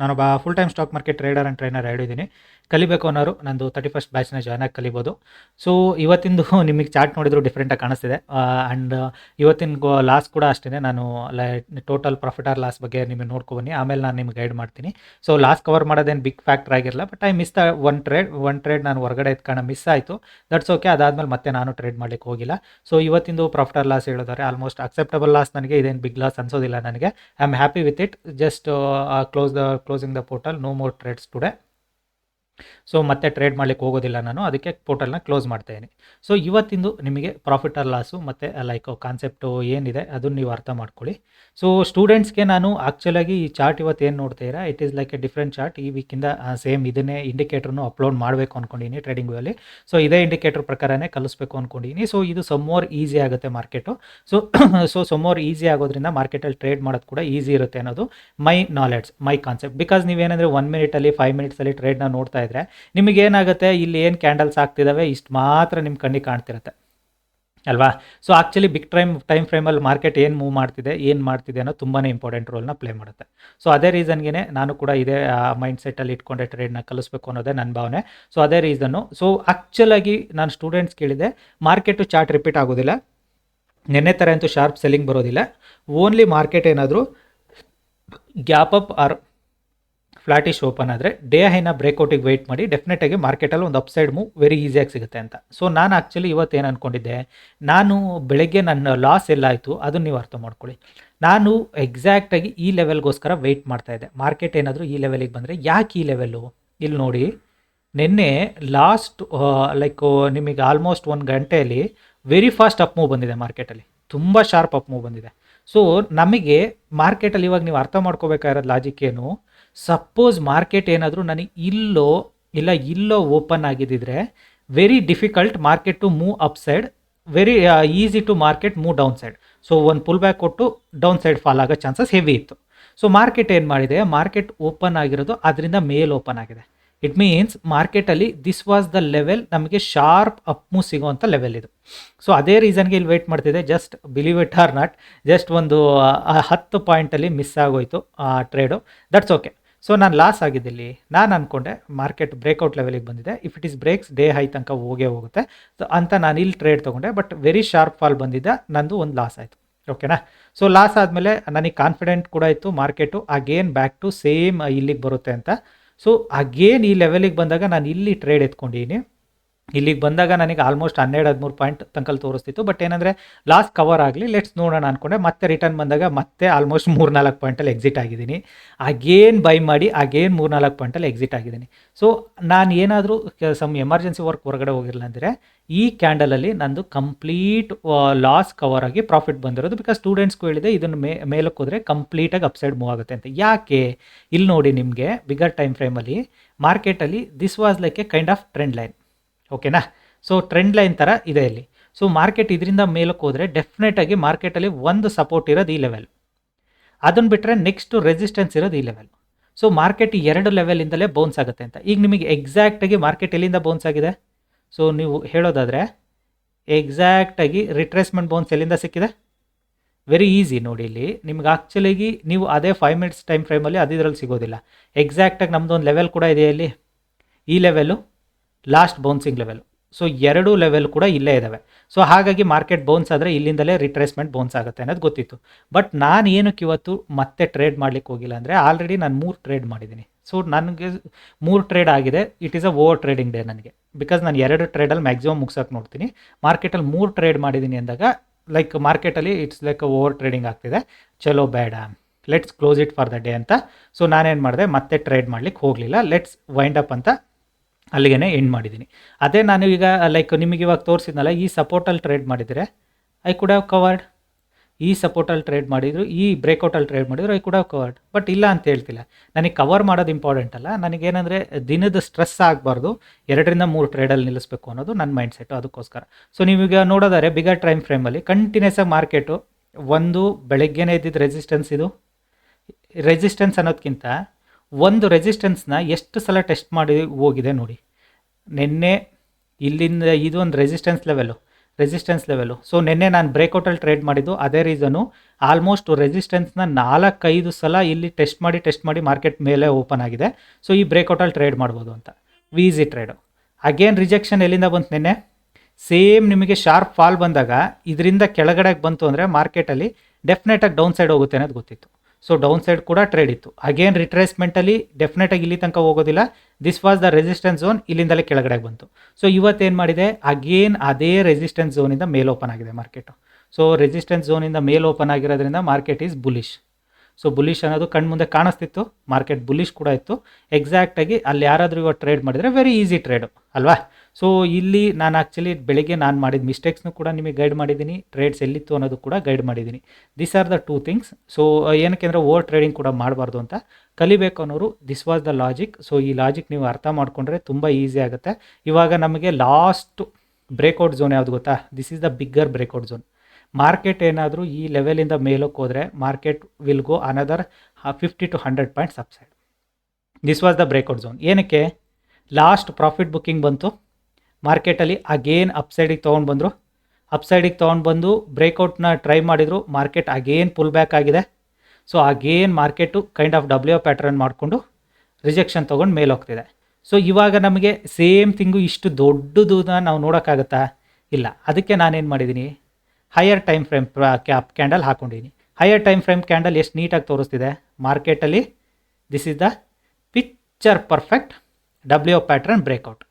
ನಾನೊಬ್ಬ full time stock market trader and trainer ಹೇಳಿದ್ದೀನಿ ಕಲಿಬೇಕು ಅನ್ನೋರು, ನಂದು ತರ್ಟಿ ಫಸ್ಟ್ ಬ್ಯಾಚ್ನ ಜಾಯ್ನ್ ಆಗಿ ಕಲಿಬೋದು. ಸೊ ಇವತ್ತಿಂದು ನಿಮಗೆ ಚಾರ್ಟ್ ನೋಡಿದ್ರು ಡಿಫ್ರೆಂಟಾಗಿ ಕಾಣಿಸ್ತಿದೆ. ಆ್ಯಂಡ್ ಇವತ್ತಿನ ಲಾಸ್ ಕೂಡ ಅಷ್ಟೇ ನಾನು ಟೋಟಲ್ ಪ್ರಾಫಿಟ್ ಆರ್ ಲಾಸ್ ಬಗ್ಗೆ ನಿಮಗೆ ನೋಡ್ಕೊಬನ್ನಿ. ಆಮೇಲೆ ನಾನು ನಿಮ್ಗೆ ಗೈಡ್ ಮಾಡ್ತೀನಿ. ಸೊ ಲಾಸ್ ಕವರ್ ಮಾಡೋದೇನು ಬಿಗ್ ಫ್ಯಾಕ್ಟರ್ ಆಗಿರಲ್ಲ but I miss the one trade one trade ನಾನು ಹೊರಗಡೆ ಕಾರಣ ಮಿಸ್ ಆಯಿತು. ದಟ್ಸ್ ಓಕೆ ಅದಾದಮೇಲೆ ಮತ್ತೆ ನಾನು ಟ್ರೇಡ್ ಮಾಡ್ಲಿಕ್ಕೆ ಹೋಗಿಲ್ಲ. ಸೊ ಇವತ್ತಿಂದು ಪ್ರಾಫಿಟ್ ಆರ್ ಲಾಸ್ ಹೇಳಿದ್ದಾರೆ ಆಲ್ಮೋಸ್ಟ್ ಅಕ್ಸೆಪ್ಟಬಲ್ ಲಾಸ್ ನನಗೆ, ಇದೇನು ಬಿಗ್ ಲಾಸ್ ಅನ್ಸೋದಿಲ್ಲ ನನಗೆ. I am happy with it just close the closing the portal no more trades today so ಮತ್ತೆ ಟ್ರೇಡ್ ಮಾಡ್ಲಿಕ್ಕೆ ಹೋಗೋದಿಲ್ಲ ನಾನು. ಅದಕ್ಕೆ ಪೋರ್ಟಲ್ನ ಕ್ಲೋಸ್ ಮಾಡ್ತಾ ಇದ್ದೀನಿ ಸೊ ಇವತ್ತಿಂದು ನಿಮಗೆ ಪ್ರಾಫಿಟ್ ಆರ್ ಲಾಸು ಮತ್ತು ಲೈಕ್ ಕಾನ್ಸೆಪ್ಟು ಏನಿದೆ, ಅದನ್ನು ನೀವು ಅರ್ಥ ಮಾಡ್ಕೊಳ್ಳಿ. ಸೊ ಸ್ಟೂಡೆಂಟ್ಸ್ಗೆ ನಾನು ಆ್ಯಕ್ಚುಲಾಗಿ ಈ ಚಾರ್ಟ್ ಇವತ್ತು ಏನು ಇದ್ದೀರಾ? It is like a different chart ಈ ವೀಕಿಂದ ಸೇಮ್ ಇದನ್ನೇ ಇಂಡಿಕೇಟ್ರನ್ನು ಅಪ್ಲೋಡ್ ಮಾಡಬೇಕು ಅನ್ಕೊಂಡಿದ್ದೀನಿ ಟ್ರೇಡಿಂಗ್ ಅಲ್ಲಿ. ಸೊ ಇದೇ ಇಂಡಿಕೇಟರ್ ಪ್ರಕಾರನೇ ಕಲಿಸ್ಬೇಕು ಅಂದ್ಕೊಂಡಿನಿ ಸೊ ಇದು ಸಮ್ಮೋರ್ ಈಸಿ ಆಗುತ್ತೆ market so so some more easy ಆಗೋದ್ರಿಂದ ಮಾರ್ಕೆಟಲ್ಲಿ ಟ್ರೇಡ್ ಮಾಡೋದು ಕೂಡ ಈಸಿ ಇರುತ್ತೆ ಅನ್ನೋದು my knowledge my concept because ನೀವೇನಂದರೆ one ಮಿನಿಟಲ್ಲಿ ಫೈವ್ ಮಿನಿಟ್ಸಲ್ಲಿ ಟ್ರೇಡ್ನ ನೋಡ್ತಾ ಇದ್ರೆ ನಿಮಗೆ ಏನಾಗುತ್ತೆ? ಇಲ್ಲಿ ಏನು ಕ್ಯಾಂಡಲ್ಸ್ ಆಗ್ತಿದ್ದಾವೆ ಇಷ್ಟು ಮಾತ್ರ ನಿಮ್ಮ ಕಣ್ಣಿಗೆ ಕಾಣ್ತಿರುತ್ತೆ. ಅಲ್ವಾ? So actually big time time ಫ್ರೇಮಲ್ಲಿ market ಏನು ಮೂವ್ ಮಾಡ್ತಿದೆ, ಏನು ಮಾಡ್ತಿದೆ ಅನ್ನೋ ತುಂಬಾ ಇಂಪಾರ್ಟೆಂಟ್ ರೋಲ್ನ ಪ್ಲೇ ಮಾಡುತ್ತೆ. ಸೊ ಅದೇ ರೀಸನ್ಗೆ ನಾನು ಕೂಡ ಇದೇ ಮೈಂಡ್ ಸೆಟ್ಟಲ್ಲಿ ಇಟ್ಕೊಂಡೆ ಟ್ರೇಡ್ನ ಕಲಿಸ್ಬೇಕು ಅನ್ನೋದೇ ನನ್ನ ಭಾವನೆ. ಸೊ ಅದೇ ರೀಸನ್ನು ಸೊ ಆ್ಯಕ್ಚುಲಾಗಿ ನಾನು ಸ್ಟೂಡೆಂಟ್ಸ್ ಕೇಳಿದೆ ಮಾರ್ಕೆಟು ಚಾರ್ಟ್ ರಿಪೀಟ್ ಆಗೋದಿಲ್ಲ. ನೆನ್ನೆ ಥರ ಅಂತೂ ಶಾರ್ಪ್ ಸೆಲ್ಲಿಂಗ್ ಬರೋದಿಲ್ಲ. ಓನ್ಲಿ ಮಾರ್ಕೆಟ್ ಏನಾದರೂ gap up or flattish open ಆದರೆ ಡೇ ಹೈನ ಬ್ರೇಕ್ಔಟಿಗೆ ವೆಯ್ಟ್ ಮಾಡಿ ಡೆಫಿನೆಟಾಗಿ ಮಾರ್ಕೆಟಲ್ಲಿ ಒಂದು ಅಪ್ಸೈಡ್ ಮೂವ್ ವೆರಿ ಈಸಿಯಾಗಿ ಸಿಗುತ್ತೆ ಅಂತ. ಸೊ ನಾನು ಆ್ಯಕ್ಚುಲಿ ಇವತ್ತೇನು ಅಂದ್ಕೊಂಡಿದ್ದೆ ನಾನು ಬೆಳಗ್ಗೆ ನನ್ನ ಲಾಸ್ ಎಲ್ಲಾಯಿತು, ಅದನ್ನು ನೀವು ಅರ್ಥ ಮಾಡ್ಕೊಳ್ಳಿ. ನಾನು ಎಕ್ಸಾಕ್ಟಾಗಿ ಈ ಲೆವೆಲ್ಗೋಸ್ಕರ ವೆಯ್ಟ್ ಮಾಡ್ತಾಯಿದ್ದೆ ಮಾರ್ಕೆಟ್ ಏನಾದರೂ ಈ ಲೆವೆಲಿಗೆ ಬಂದರೆ ಯಾಕೆ ಈ ಲೆವೆಲ್ಲು ಇಲ್ಲಿ ನೋಡಿ, ನಿನ್ನೆ ಲಾಸ್ಟ್ ಲೈಕ್ ನಿಮಗೆ ಆಲ್ಮೋಸ್ಟ್ ಒಂದು ಗಂಟೆಯಲ್ಲಿ ವೆರಿ ಫಾಸ್ಟ್ ಅಪ್ ಮೂವ್ ಬಂದಿದೆ ಮಾರ್ಕೆಟಲ್ಲಿ ತುಂಬ ಶಾರ್ಪ್ ಅಪ್ ಮೂವ್ ಬಂದಿದೆ. ಸೊ ನಮಗೆ ಮಾರ್ಕೆಟಲ್ಲಿ ಇವಾಗ ನೀವು ಅರ್ಥ ಮಾಡ್ಕೋಬೇಕಾಗಿರೋದು ಲಾಜಿಕ್ ಏನು? ಸಪೋಸ್ ಮಾರ್ಕೆಟ್ ಏನಾದರೂ ನನಗೆ ಇಲ್ಲೋ, ಇಲ್ಲ ಇಲ್ಲೋ open ಆಗಿದ್ದಿದ್ರೆ very difficult market to move up side very easy to market move down side so ಒಂದು ಪುಲ್ ಬ್ಯಾಕ್ ಕೊಟ್ಟು ಡೌನ್ ಸೈಡ್ ಫಾಲ್ ಆಗೋ ಚಾನ್ಸಸ್ ಹೆವಿ ಇತ್ತು. ಸೊ ಮಾರ್ಕೆಟ್ ಏನು ಮಾಡಿದೆ? ಮಾರ್ಕೆಟ್ ಓಪನ್ ಆಗಿರೋದು ಅದರಿಂದ ಮೇಲ್ ಓಪನ್ ಆಗಿದೆ. ಇಟ್ ಮೀನ್ಸ್ ಮಾರ್ಕೆಟಲ್ಲಿ ದಿಸ್ ವಾಸ್ ದ ಲೆವೆಲ್ ನಮಗೆ ಶಾರ್ಪ್ ಅಪ್ ಮೂ ಸಿಗೋವಂಥ ಲೆವೆಲ್ ಇದು. ಸೊ ಅದೇ ರೀಸನ್ಗೆ ಇಲ್ಲಿ ವೆಯ್ಟ್ ಮಾಡ್ತಿದೆ just believe it or not just ಒಂದು ಹತ್ತು ಪಾಯಿಂಟಲ್ಲಿ ಮಿಸ್ ಆಗೋಯ್ತು, ಆ ಟ್ರೇಡು ದಟ್ಸ್ ಓಕೆ ಸೊ ನಾನು ಲಾಸ್ ಆಗಿದ್ದಿಲ್ಲಿ, ನಾನು ಅಂದ್ಕೊಂಡೆ ಮಾರ್ಕೆಟ್ ಬ್ರೇಕ್ಔಟ್ ಲೆವೆಲಿಗೆ ಬಂದಿದೆ. If it is breaks day high ತನಕ ಹೋಗೇ ಹೋಗುತ್ತೆ. ಸೊ ಅಂತ ನಾನು ಇಲ್ಲಿ ಟ್ರೇಡ್ ತೊಗೊಂಡೆ ಬಟ್ ವೆರಿ ಶಾರ್ಪ್ ಫಾಲ್ ಬಂದಿದ್ದ, ನಂದು ಒಂದು ಲಾಸ್ ಆಯಿತು. ಓಕೆನಾ ಸೊ ಲಾಸ್ ಆದಮೇಲೆ ನನಗೆ ಕಾನ್ಫಿಡೆಂಟ್ ಕೂಡ ಇತ್ತು market again back to same ಇಲ್ಲಿಗೆ ಬರುತ್ತೆ ಅಂತ. ಸೊ ಅಗೇನ್ ಈ ಲೆವೆಲಿಗೆ ಬಂದಾಗ ನಾನು ಇಲ್ಲಿ ಟ್ರೇಡ್ ಎತ್ಕೊಂಡಿದ್ದೀನಿ ಇಲ್ಲಿಗೆ ಬಂದಾಗ ನನಗೆ ಆಲ್ಮೋಸ್ಟ್ ಹನ್ನೆರಡು, ಹದಿಮೂರು ಪಾಯಿಂಟ್ ತನಕಲ್ಲಿ ತೋರಿಸ್ತಿತ್ತು. ಬಟ್ ಏನಂದರೆ ಲಾಸ್ಟ್ ಕವರ್ ಆಗಲಿ ಲೆಟ್ಸ್ ನೋಡೋಣ ಅಂದ್ಕೊಂಡೆ ಮತ್ತೆ ರಿಟರ್ನ್ ಬಂದಾಗ ಮತ್ತೆ ಆಲ್ಮೋಸ್ಟ್ ಮೂರು ನಾಲ್ಕು ಪಾಯಿಂಟಲ್ಲಿ ಎಕ್ಸಿಟ್ ಆಗಿದ್ದೀನಿ. ಅಗೇನ್ ಬೈ ಮಾಡಿ ಅಗೇನ್ ಮೂರು ನಾಲ್ಕು ಪಾಯಿಂಟಲ್ಲಿ ಎಕ್ಸಿಟ್ ಆಗಿದ್ದೀನಿ. ಸೊ ನಾನು ಏನಾದರೂ ಸಮ್ ಎಮರ್ಜೆನ್ಸಿ ವರ್ಕ್ ಹೊರಗಡೆ ಹೋಗಿರಲಿಲ್ಲ ಅಂದರೆ, ಈ ಕ್ಯಾಂಡಲಲ್ಲಿ ನಂದು ಕಂಪ್ಲೀಟ್ ಲಾಸ್ ಕವರ್ ಆಗಿ ಪ್ರಾಫಿಟ್ ಬಂದಿರೋದು. ಬಿಕಾಸ್ ಸ್ಟೂಡೆಂಟ್ಸ್ಗೂ ಹೇಳಿದೆ, ಇದನ್ನು ಮೇ, ಮೇಲಕ್ಕೆ ಹೋದರೆ ಕಂಪ್ಲೀಟಾಗಿ ಅಪ್ಸೈಡ್ ಮೂವ್ ಆಗುತ್ತೆ ಅಂತ. ಯಾಕೆ? ಇಲ್ಲಿ ನೋಡಿ ನಿಮಗೆ ಬಿಗರ್ ಟೈಮ್ ಫ್ರೇಮಲ್ಲಿ ಮಾರ್ಕೆಟಲ್ಲಿ this was like a kind of trend line ಓಕೆನಾ? ಸೊ ಟ್ರೆಂಡ್ ಲೈನ್ ಥರ ಇದೆ ಇಲ್ಲಿ. ಸೊ ಮಾರ್ಕೆಟ್ ಇದರಿಂದ ಮೇಲಕ್ಕೆ ಹೋದರೆ ಡೆಫಿನೆಟಾಗಿ ಮಾರ್ಕೆಟಲ್ಲಿ ಒಂದು ಸಪೋರ್ಟ್ ಇರೋದು ಈ ಲೆವೆಲ್ ಅದನ್ನು ಬಿಟ್ಟರೆ ನೆಕ್ಸ್ಟು ರೆಸಿಸ್ಟೆನ್ಸ್ ಇರೋದು ಈ ಲೆವೆಲ್ ಸೊ ಮಾರ್ಕೆಟ್ ಎರಡು ಲೆವೆಲಿಂದಲೇ ಬೌನ್ಸ್ ಆಗುತ್ತೆ ಅಂತ. ಈಗ ನಿಮಗೆ ಎಕ್ಸಾಕ್ಟಾಗಿ ಮಾರ್ಕೆಟ್ ಎಲ್ಲಿಂದ ಬೌನ್ಸ್ ಆಗಿದೆ? ಸೊ ನೀವು ಹೇಳೋದಾದರೆ ಎಕ್ಸಾಕ್ಟಾಗಿ ರಿಟ್ರೇಸ್ಮೆಂಟ್ ಬೌನ್ಸ್ ಎಲ್ಲಿಂದ ಸಿಕ್ಕಿದೆ? ವೆರಿ ಈಸಿ ನೋಡಿ ಇಲ್ಲಿ. ನಿಮ್ಗೆ ಆ್ಯಕ್ಚುಲಿಗೆ ನೀವು ಅದೇ ಫೈವ್ ಮಿನಿಟ್ಸ್ ಟೈಮ್ ಫ್ರೇಮಲ್ಲಿ ಅದಿದ್ರಲ್ಲಿ ಸಿಗೋದಿಲ್ಲ. ಎಕ್ಸಾಕ್ಟಾಗಿ ನಮ್ಮದೊಂದು ಲೆವೆಲ್ ಕೂಡ ಇದೆ ಇಲ್ಲಿ? ಈ level last bouncing level so ಎರಡೂ ಲೆವೆಲ್ ಕೂಡ ಇಲ್ಲೇ ಇದ್ದಾವೆ ಸೊ ಹಾಗಾಗಿ ಮಾರ್ಕೆಟ್ ಬೌನ್ಸ್ ಆದರೆ ಇಲ್ಲಿಂದಲೇ ರಿಟ್ರೇಸ್ಮೆಂಟ್ ಬೌನ್ಸ್ ಆಗುತ್ತೆ ಅನ್ನೋದು ಗೊತ್ತಿತ್ತು. ಬಟ್ ನಾನು ಏನಕ್ಕೆ ಇವತ್ತು ಮತ್ತೆ ಟ್ರೇಡ್ ಮಾಡ್ಲಿಕ್ಕೆ ಹೋಗಿಲ್ಲ ಅಂದರೆ ಆಲ್ರೆಡಿ ನಾನು ಮೂರು ಟ್ರೇಡ್ ಮಾಡಿದ್ದೀನಿ ಸೊ ನನಗೆ ಮೂರು ಟ್ರೇಡ್ ಆಗಿದೆ. It is a over trading day ನನಗೆ. ಬಿಕಾಸ್ ನಾನು ಎರಡು ಟ್ರೇಡಲ್ಲಿ ಮ್ಯಾಕ್ಸಿಮಮ್ ಮುಗ್ಸೋಕೆ ನೋಡ್ತೀನಿ. ಮಾರ್ಕೆಟಲ್ಲಿ ಮೂರು ಟ್ರೇಡ್ ಮಾಡಿದ್ದೀನಿ ಅಂದಾಗ ಲೈಕ್ ಮಾರ್ಕೆಟಲ್ಲಿ ಇಟ್ಸ್ ಲೈಕ್ ಓವರ್ ಟ್ರೇಡಿಂಗ್ ಆಗ್ತಿದೆ. ಚಲೋ, ಬೇಡ. Let's close it for the day ಅಂತ. ಸೊ ನಾನೇನು ಮಾಡಿದೆ, ಮತ್ತೆ ಟ್ರೇಡ್ ಮಾಡ್ಲಿಕ್ಕೆ ಹೋಗಲಿಲ್ಲ. ಲೆಟ್ಸ್ ವೈಂಡ್ ಅಪ್ ಅಂತ ಅಲ್ಲಿಗೆ ಎಂಡ್ ಮಾಡಿದ್ದೀನಿ. ಅದೇ ನಾನು ಈಗ ಲೈಕ್ ನಿಮಗೆ ಇವಾಗ ತೋರಿಸಿದ್ನಲ್ಲ, ಈ ಸಪೋರ್ಟಲ್ಲಿ ಟ್ರೇಡ್ ಮಾಡಿದರೆ ಐ ಕುಡ್ ಹ್ಯಾವ್ ಕವರ್ಡ್ ಈ ಸಪೋರ್ಟಲ್ಲಿ ಟ್ರೇಡ್ ಮಾಡಿದ್ರು, ಈ ಬ್ರೇಕೌಟಲ್ಲಿ ಟ್ರೇಡ್ ಮಾಡಿದ್ರು I could have covered but ಇಲ್ಲ ಅಂತ ಹೇಳ್ತಿಲ್ಲ. ನನಗೆ ಕವರ್ ಮಾಡೋದು ಇಂಪಾರ್ಟೆಂಟ್ ಅಲ್ಲ. ನನಗೇನಂದರೆ, ದಿನದ ಸ್ಟ್ರೆಸ್ ಆಗಬಾರ್ದು. ಎರಡರಿಂದ ಮೂರು ಟ್ರೇಡಲ್ಲಿ ನಿಲ್ಲಿಸಬೇಕು ಅನ್ನೋದು ನನ್ನ ಮೈಂಡ್ ಸೆಟ್ಟು ಅದಕ್ಕೋಸ್ಕರ. ಸೊ ನೀವೀಗ ನೋಡೋದಾದ್ರೆ ಬಿಗರ್ ಟೈಮ್ ಫ್ರೇಮಲ್ಲಿ ಕಂಟಿನ್ಯೂಸ್ ಆಗಿ ಮಾರ್ಕೆಟು ಒಂದು, ಬೆಳಗ್ಗೆನೇ ಇದ್ದಿದ್ದು ರೆಸಿಸ್ಟೆನ್ಸ್ ಇದು. ರೆಸಿಸ್ಟೆನ್ಸ್ ಅನ್ನೋದಕ್ಕಿಂತ ಒಂದು ರೆಸಿಸ್ಟೆನ್ಸ್ನ ಎಷ್ಟು ಸಲ ಟೆಸ್ಟ್ ಮಾಡಿ ಹೋಗಿದೆ ನೋಡಿ. ನಿನ್ನೆ ಇಲ್ಲಿಂದ ಇದು ಒಂದು resistance level resistance level so ನಿನ್ನೆ ನಾನು ಬ್ರೇಕೌಟಲ್ಲಿ ಟ್ರೇಡ್ ಮಾಡಿದ್ದು, ಅದೇ ರೀಸನು ಆಲ್ಮೋಸ್ಟ್ ರೆಸಿಸ್ಟೆನ್ಸ್ನ ನಾಲ್ಕೈದು ಸಲ ಇಲ್ಲಿ ಟೆಸ್ಟ್ ಮಾಡಿ ಟೆಸ್ಟ್ ಮಾಡಿ ಮಾರ್ಕೆಟ್ ಮೇಲೆ ಓಪನ್ ಆಗಿದೆ. ಸೊ ಈ ಬ್ರೇಕೌಟಲ್ಲಿ ಟ್ರೇಡ್ ಮಾಡ್ಬೋದು ಅಂತ. ವೀಸಿ ಟ್ರೇಡು ಅಗೇನ್ ರಿಜೆಕ್ಷನ್ ಎಲ್ಲಿಂದ ಬಂತು ನಿನ್ನೆ? ಸೇಮ್ ನಿಮಗೆ ಶಾರ್ಪ್ ಫಾಲ್ ಬಂದಾಗ, ಇದರಿಂದ ಕೆಳಗಡೆಗೆ ಬಂತು ಅಂದರೆ ಮಾರ್ಕೆಟಲ್ಲಿ ಡೆಫಿನೆಟಾಗಿ ಡೌನ್ ಸೈಡ್ ಹೋಗುತ್ತೆ ಅನ್ನೋದು ಗೊತ್ತಿತ್ತು. ಸೊ ಡೌನ್ ಸೈಡ್ ಕೂಡ ಟ್ರೇಡ್ ಇತ್ತು. ಅಗೇನ್ ರಿಟ್ರೇಸ್ಮೆಂಟಲ್ಲಿ ಡೆಫಿನೆಟಾಗಿ ಇಲ್ಲಿ ತನಕ ಹೋಗೋದಿಲ್ಲ. This was the resistance zone ಇಲ್ಲಿಂದಲೇ ಕೆಳಗಡೆ ಬಂತು. ಸೊ ಇವತ್ತೇನು ಮಾಡಿದೆ? ಅಗೇನ್ ಅದೇ ರೆಸಿಸ್ಟೆನ್ಸ್ ಝೋನಿಂದ ಮೇಲ್ ಓಪನ್ ಆಗಿದೆ ಮಾರ್ಕೆಟು ಸೊ ರೆಸಿಸ್ಟೆನ್ಸ್ ಝೋನಿಂದ ಮೇಲ್ ಓಪನ್ ಆಗಿರೋದ್ರಿಂದ market is bullish so bullish ಅನ್ನೋದು ಕಣ್ಮುಂದೆ ಕಾಣಿಸ್ತಿತ್ತು. ಮಾರ್ಕೆಟ್ ಬುಲಿಶ್ ಕೂಡ ಇತ್ತು. ಎಕ್ಸಾಕ್ಟಾಗಿ ಅಲ್ಲಿ ಯಾರಾದರೂ ಇವತ್ತು ಟ್ರೇಡ್ ಮಾಡಿದರೆ ವೆರಿ ಈಸಿ ಟ್ರೇಡು ಅಲ್ವಾ? ಸೊ ಇಲ್ಲಿ ನಾನು ಆ್ಯಕ್ಚುಲಿ ಬೆಳಿಗ್ಗೆ ನಾನು ಮಾಡಿದ ಮಿಸ್ಟೇಕ್ಸ್ನು ಕೂಡ ನಿಮಗೆ ಗೈಡ್ ಮಾಡಿದ್ದೀನಿ. ಟ್ರೇಡ್ಸ್ ಎಲ್ಲಿತ್ತು ಅನ್ನೋದು ಕೂಡ ಗೈಡ್ ಮಾಡಿದ್ದೀನಿ. This are the two things so ಏನಕ್ಕೆ ಅಂದರೆ ಓವರ್ ಟ್ರೇಡಿಂಗ್ ಕೂಡ ಮಾಡಬಾರ್ದು ಅಂತ ಕಲಿಬೇಕು ಅನ್ನೋರು this was the logic so ಈ ಲಾಜಿಕ್ ನೀವು ಅರ್ಥ ಮಾಡಿಕೊಂಡ್ರೆ ತುಂಬ ಈಸಿ ಆಗುತ್ತೆ. ಇವಾಗ ನಮಗೆ ಲಾಸ್ಟ್ ಬ್ರೇಕ್ಔಟ್ ಝೋನ್ ಯಾವುದು ಗೊತ್ತಾ? This is the bigger breakout zone market ಏನಾದರೂ ಈ ಲೆವೆಲಿಂದ ಮೇಲಕ್ಕೆ ಹೋದರೆ market will go another fifty to hundred points upside this was the breakout zone ಏನಕ್ಕೆ? ಲಾಸ್ಟ್ ಪ್ರಾಫಿಟ್ ಬುಕ್ಕಿಂಗ್ ಬಂತು. ಮಾರ್ಕೆಟಲ್ಲಿ ಅಗೇನ್ ಅಪ್ಸೈಡಿಗೆ ತೊಗೊಂಡು ಬಂದರು. ಅಪ್ಸೈಡಿಗೆ ತೊಗೊಂಡು ಬಂದು ಬ್ರೇಕೌಟ್ನ ಟ್ರೈ ಮಾಡಿದರು. ಮಾರ್ಕೆಟ್ ಅಗೇನ್ ಪುಲ್ ಬ್ಯಾಕ್ ಆಗಿದೆ. So again market kind of W pattern ಮಾಡಿಕೊಂಡು ರಿಜೆಕ್ಷನ್ ತೊಗೊಂಡು ಮೇಲೆ ಹೋಗ್ತಿದೆ. ಸೊ ಇವಾಗ ನಮಗೆ ಸೇಮ್ ಥಿಂಗು ಇಷ್ಟು ದೊಡ್ಡದನ್ನ ನಾವು ನೋಡೋಕ್ಕಾಗತ್ತಾ? ಇಲ್ಲ. ಅದಕ್ಕೆ ನಾನೇನು ಮಾಡಿದ್ದೀನಿ higher time frame cap candle ಹಾಕ್ಕೊಂಡಿದ್ದೀನಿ ಹೈಯರ್ ಟೈಮ್ ಫ್ರೇಮ್ ಕ್ಯಾಂಡಲ್ ಎಷ್ಟು ನೀಟಾಗಿ ತೋರಿಸ್ತಿದೆ? ಮಾರ್ಕೆಟಲ್ಲಿ this is the picture perfect W pattern breakout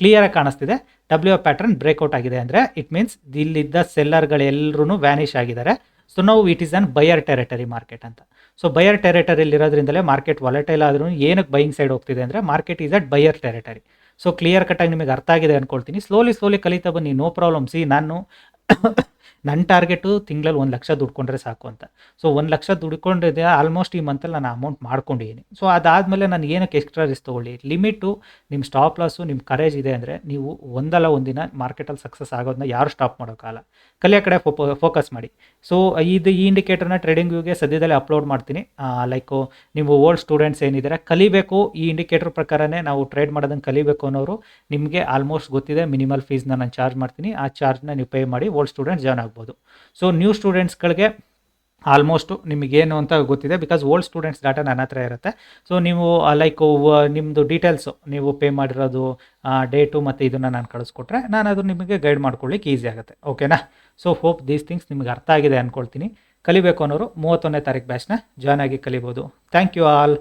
ಕ್ಲಿಯರಾಗಿ ಕಾಣಿಸ್ತಿದೆ. ಡಬ್ಲ್ಯೂ ಪ್ಯಾಟ್ರನ್ ಬ್ರೇಕ್ಔಟ್ ಆಗಿದೆ ಅಂದರೆ ಇಟ್ ಮೀನ್ಸ್ ಇಲ್ಲಿದ್ದ ಸೆಲ್ಲರ್ಗಳೆಲ್ಲರೂ ವ್ಯಾನಿಷ್ ಆಗಿದ್ದಾರೆ. ಸೊ ನಾವು it is an buyer territory market ಅಂತ. ಸೊ ಬಯರ್ ಟೆರಿಟರಿಲಿ ಇರೋದ್ರಿಂದಲೇ ಮಾರ್ಕೆಟ್ ವಾಲಟೈಲ್ ಆದರೂ ಏನಕ್ಕೆ ಬೈಯಿಂಗ್ ಸೈಡ್ ಹೋಗ್ತಿದೆ ಅಂದರೆ market is at buyer territory so clear ಕಟ್ಟಾಗಿ ನಿಮಗೆ ಅರ್ಥ ಆಗಿದೆ ಅಂದ್ಕೊಳ್ತೀನಿ ಸ್ಲೋಲಿ ಸ್ಲೋಲಿ ಕಲಿತಾ ಬನ್ನಿ. ನೋ ಪ್ರಾಬ್ಲಮ್ ಸಿ ನಾನು ನನ್ನ ಟಾರ್ಗೆಟು ತಿಂಗಳಲ್ಲಿ ಒಂದು ಲಕ್ಷ ದುಡ್ಕೊಂಡ್ರೆ ಸಾಕು ಅಂತ. ಸೊ ಒಂದು ಲಕ್ಷ ದುಡ್ಕೊಂಡಿದ್ದೆ ಆಲ್ಮೋಸ್ಟ್ ಈ ಮಂತಲ್ಲಿ ನಾನು ಅಮೌಂಟ್ ಮಾಡ್ಕೊಂಡಿದ್ದೀನಿ ಸೊ ಅದಾದಮೇಲೆ ನಾನು ಏನಕ್ಕೆ ಎಕ್ಸ್ಟ್ರಾ ರಿಸ್ಕ್ ತೊಗೊಳ್ಳಿ? ಲಿಮಿಟು ನಿಮ್ಮ ಸ್ಟಾಪ್ ಲಾಸು ನಿಮ್ಮ ಕರೇಜ್ ಇದೆ ಅಂದರೆ ನೀವು ಒಂದಲ್ಲ ಒಂದಿನ ಮಾರ್ಕೆಟಲ್ಲಿ ಸಕ್ಸಸ್ ಆಗೋದನ್ನ ಯಾರು ಸ್ಟಾಪ್ ಮಾಡೋಕ್ಕಲ್ಲ ಕಲಿಯ ಕಡೆ ಫೋಕಸ್ ಮಾಡಿ. ಸೊ ಇದು ಈ ಇಂಡಿಕೇಟರ್ನ ಟ್ರೇಡಿಂಗ್ ವ್ಯೂಗೆ ಸದ್ಯದಲ್ಲೇ ಅಪ್ಲೋಡ್ ಮಾಡ್ತೀನಿ. ಲೈಕು ನೀವು ಓಲ್ಡ್ ಸ್ಟೂಡೆಂಟ್ಸ್ ಏನಿದ್ದಾರೆ ಕಲಿಬೇಕು. ಈ ಇಂಡಿಕೇಟರ್ ಪ್ರಕಾರನೇ ನಾವು ಟ್ರೇಡ್ ಮಾಡೋದನ್ನು ಕಲಿಬೇಕು ಅನ್ನೋರು ನಿಮಗೆ ಆಲ್ಮೋಸ್ಟ್ ಗೊತ್ತಿದೆ ಮಿನಿಮಲ್ ಫೀಸ್ನ ನಾನು ಚಾರ್ಜ್ ಮಾಡ್ತೀನಿ. ಆ ಚಾರ್ಜ್ನ ನೀವು ಪೇ ಮಾಡಿ ಓಲ್ಡ್ ಸ್ಟೂಡೆಂಟ್ಸ್ ಜಾಯ್ನ್ ಆಗ್ಬೋದು ಸೊ ನ್ಯೂ ಸ್ಟೂಡೆಂಟ್ಸ್ಗಳಿಗೆ ಆಲ್ಮೋಸ್ಟು ನಿಮಗೇನು ಅಂತ ಗೊತ್ತಿದೆ ಬಿಕಾಸ್ ಓಲ್ಡ್ ಸ್ಟೂಡೆಂಟ್ಸ್ ಡಾಟಾ ನನ್ನ ಹತ್ರ ಇರುತ್ತೆ. ಸೊ ನೀವು ಲೈಕ್ ನಿಮ್ಮದು ಡೀಟೇಲ್ಸು ನೀವು ಪೇ ಮಾಡಿರೋದು ಡೇಟು ಮತ್ತು ಇದನ್ನು ನಾನು ಕಳಿಸ್ಕೊಟ್ರೆ ನಾನು ಅದು ನಿಮಗೆ ಗೈಡ್ ಮಾಡ್ಕೊಳ್ಳಿಕ್ಕೆ ಈಸಿ ಆಗುತ್ತೆ. ಓಕೆನಾ ಸೊ ಹೋಪ್ ದೀಸ್ ಥಿಂಗ್ಸ್ ನಿಮಗೆ ಅರ್ಥ ಆಗಿದೆ ಅಂದ್ಕೊಳ್ತೀನಿ ಕಲಿಬೇಕು ಅನ್ನೋರು ಮೂವತ್ತೊಂದನೇ ತಾರೀಕು ಬ್ಯಾಚ್ನ ಜಾಯ್ನ್ ಆಗಿ ಕಲಿಬೋದು. Thank you all